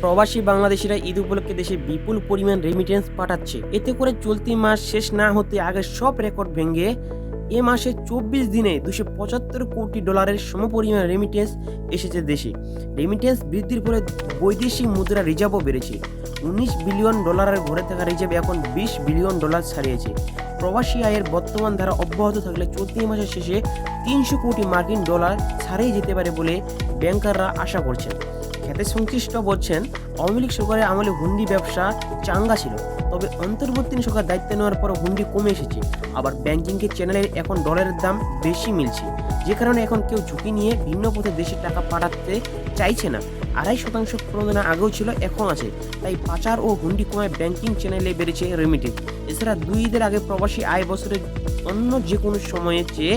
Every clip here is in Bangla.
প্রবাসী বাংলাদেশিরা ঈদ উপলক্ষে দেশে বিপুল পরিমাণ রেমিটেন্স পাঠাচ্ছে। এতে করে চলতি মাস শেষ না হতে আগে সব রেকর্ড ভেঙে এ মাসে চব্বিশ দিনে দুশো পঁচাত্তর কোটি ডলারের সমপরিমাণ রেমিটেন্স এসেছে দেশে। রেমিটেন্স বৃদ্ধির ফলে বৈদেশিক মুদ্রা রিজার্ভও বেড়েছে। উনিশ বিলিয়ন ডলারের ঘরে থাকা রিজার্ভ এখন বিশ বিলিয়ন ডলার ছাড়িয়েছে। প্রবাসী আয়ের বর্তমান ধারা অব্যাহত থাকলে চলতি মাসের শেষে তিনশো কোটি মার্কিন ডলার ছাড়িয়ে যেতে পারে বলে ব্যাংকাররা আশা করছেন। খ্যাতে সংশ্লিষ্ট বলছেন, আওয়ামী লীগ সরকারের আমলে হুন্ডি ব্যবসা চাঙ্গা ছিল, তবে অন্তর্বর্তী সরকার দায়িত্ব নেওয়ার পর হুন্ডি কমে এসেছে। আবার ব্যাংকিংয়ের চ্যানেলের এখন ডলারের দাম বেশি মিলছে। যে কারণে এখন কেউ ঝুঁকি নিয়ে ভিন্ন পথে দেশে টাকা পাঠাতে চাইছে না। আড়াই শতাংশ প্রণোদনা আগেও ছিল, এখন আছে। তাই পাচার ও হুন্ডি কমায় ব্যাংকিং চ্যানেলে বেড়েছে রেমিটেন্স। এছাড়া দুই ঈদের আগে প্রবাসী আয় বছরের অন্য যে কোনো সময়ের চেয়ে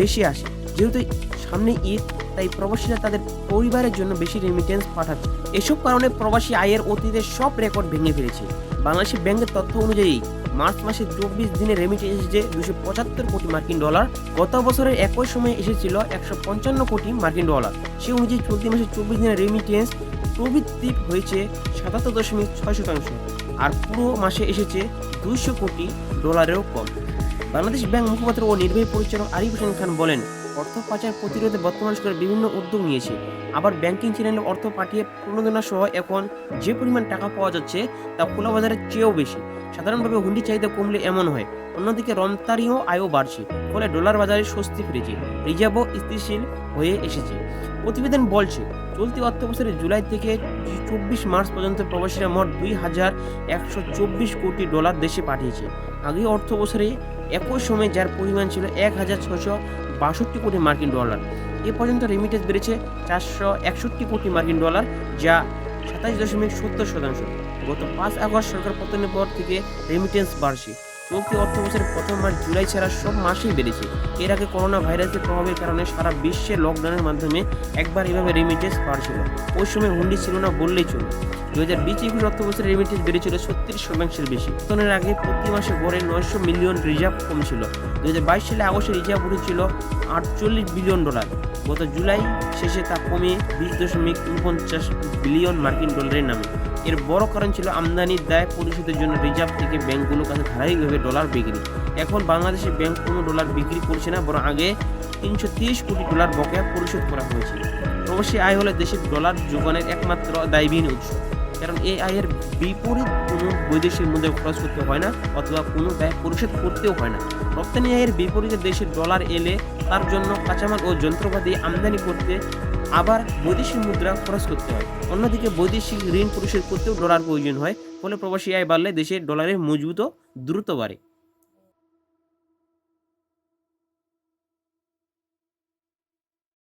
বেশি আসে। যেহেতু সামনে ঈদ তাই প্রবাসীরা তাদের পরিবারের জন্য বেশি রেমিটেন্স পাঠাচ্ছে। এসব কারণে প্রবাসী আয়ের অতীতের সব রেকর্ড ভেঙে ফেলেছে। বাংলাদেশি ব্যাংকের তথ্য অনুযায়ী, মার্চ মাসে চব্বিশ দিনে রেমিটেন্স এসেছে দুশো পঁচাত্তর কোটি মার্কিন ডলার। গত বছরের একই সময়ে এসেছিল একশো পঞ্চান্ন কোটি মার্কিন ডলার। সে অনুযায়ী চলতি মাসে চব্বিশ দিনের রেমিটেন্স প্রবৃদ্ধি হয়েছে সাতাত্তর দশমিক ছয় শতাংশ। আর পুরো মাসে এসেছে দুইশো কোটি ডলারেরও কম। বাংলাদেশ ব্যাংক মুখপাত্র ও নির্বাহী পরিচালক আরিফ হোসেন খান বলেন, অর্থ পাচার প্রতিরোধে বর্তমান সরকার বিভিন্ন উদ্যোগ নিয়েছে। আবার ব্যাংকিং চ্যানেলে অর্থ পাঠিয়ে প্রণোদনা সহ এখন যে পরিমাণ টাকা পাওয়া যাচ্ছে তা খোলা বাজারের চেয়েও বেশি। সাধারণভাবে হুন্ডি চাহিদা কমলে এমন হয়, অন্যদিকে রমতারিও আয়ও বাড়ছে, ফলে ডলার বাজারে স্বস্তি ফিরেছে, রিজার্ভও স্থিতিশীল হয়ে এসেছে। প্রতিবেদন বলছে, চলতি অর্থ বছরের জুলাই থেকে চব্বিশ মার্চ পর্যন্ত প্রবাসীরা মোট দুই হাজার একশো চব্বিশ কোটি ডলার দেশে পাঠিয়েছে। আগের অর্থ বছরে একই সময়ে যার পরিমাণ ছিল এক হাজার ছশো বাষট্টি কোটি মার্কিন ডলার। এ পর্যন্ত রেমিটেন্স বেড়েছে চারশো একষট্টি কোটি মার্কিন ডলার, যা সাতাশ দশমিক সত্তর শতাংশ। গত পাঁচ আগস্ট সরকার পতনের পর থেকে রেমিটেন্স বাড়ছে। চলতি অর্থ বছরের প্রথম মাস জুলাই ছাড়া সব মাসেই বেড়েছে। এর আগে করোনা ভাইরাসের প্রভাবের কারণে সারা বিশ্বে লকডাউনের মাধ্যমে একবার এভাবে রেমিটেন্স বাড়ছিল। ওই সময় হুন্ডি ছিল না বললেই চলে দু হাজার বিশ একুশ অর্থ বছরের রেমিটেন্স বেড়েছিল ছত্রিশ শতাংশের বেশি। পতনের আগে প্রতি মাসে গড়ে নয়শো মিলিয়ন রিজার্ভ কমছিল। দু হাজার বাইশ সালে আগস্টে রিজার্ভ উঠেছিল আটচল্লিশ বিলিয়ন ডলার গত জুলাই শেষে তা কমে বিশ দশমিক উনপঞ্চাশ বিলিয়ন মার্কিন ডলারের নামে। এর বড় কারণ ছিল আমদানির দায় পরিশোধের জন্য রিজার্ভ থেকে ব্যাংকগুলোর কাছে ধারাবাহিকভাবে ডলার বিক্রি। এখন বাংলাদেশে ব্যাংক কোনো ডলার বিক্রি করছে না, বরং আগে তিনশো কোটি ডলার বকেয়া পরিশোধ করা হয়েছিল। প্রবাসী আয় হলে দেশের ডলার যোগানের একমাত্র দায়বিহীন উৎস। কারণ এই আয়ের বিপরীত কোনো বৈদেশিক মুদ্রা খরচ করতে হয় না, অথবা কোনো ব্যয় পরিশোধ করতেও হয় না। রপ্তানি আয়ের বিপরীতে দেশের ডলার এলে তার জন্য কাঁচামাল ও যন্ত্রপাতি আমদানি করতে আবার বৈদেশিক মুদ্রা খরচ করতে হয়। অন্যদিকে বৈদেশিক ঋণ পরিশোধ করতেও ডলার প্রয়োজন হয়, ফলে প্রবাসী আয় বাড়লে দেশের ডলারের মজবুতও দ্রুত বাড়ে।